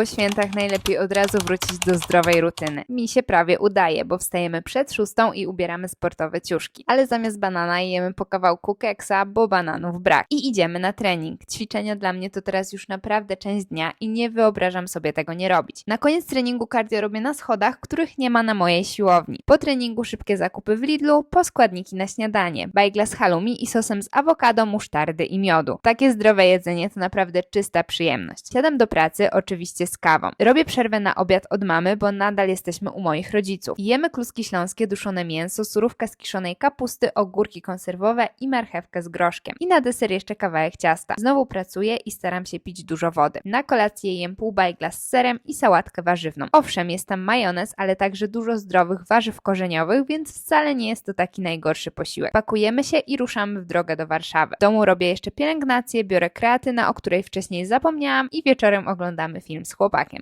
Po świętach najlepiej od razu wrócić do zdrowej rutyny. Mi się prawie udaje, bo wstajemy przed szóstą i ubieramy sportowe ciuszki. Ale zamiast banana jemy po kawałku keksa, bo bananów brak. I idziemy na trening. Ćwiczenia dla mnie to teraz już naprawdę część dnia i nie wyobrażam sobie tego nie robić. Na koniec treningu cardio robię na schodach, których nie ma na mojej siłowni. Po treningu szybkie zakupy w Lidlu, po składniki na śniadanie. Bajgla z halloumi i sosem z awokado, musztardy i miodu. Takie zdrowe jedzenie to naprawdę czysta przyjemność. Siadam do pracy, oczywiście z kawą. Robię przerwę na obiad od mamy, bo nadal jesteśmy u moich rodziców. Jemy kluski śląskie, duszone mięso, surówka z kiszonej kapusty, ogórki konserwowe i marchewkę z groszkiem. I na deser jeszcze kawałek ciasta. Znowu pracuję i staram się pić dużo wody. Na kolację jem pół bajgla z serem i sałatkę warzywną. Owszem, jest tam majonez, ale także dużo zdrowych warzyw korzeniowych, więc wcale nie jest to taki najgorszy posiłek. Pakujemy się i ruszamy w drogę do Warszawy. W domu robię jeszcze pielęgnację, biorę kreatynę, o której wcześniej zapomniałam i wieczorem oglądamy film z go back in.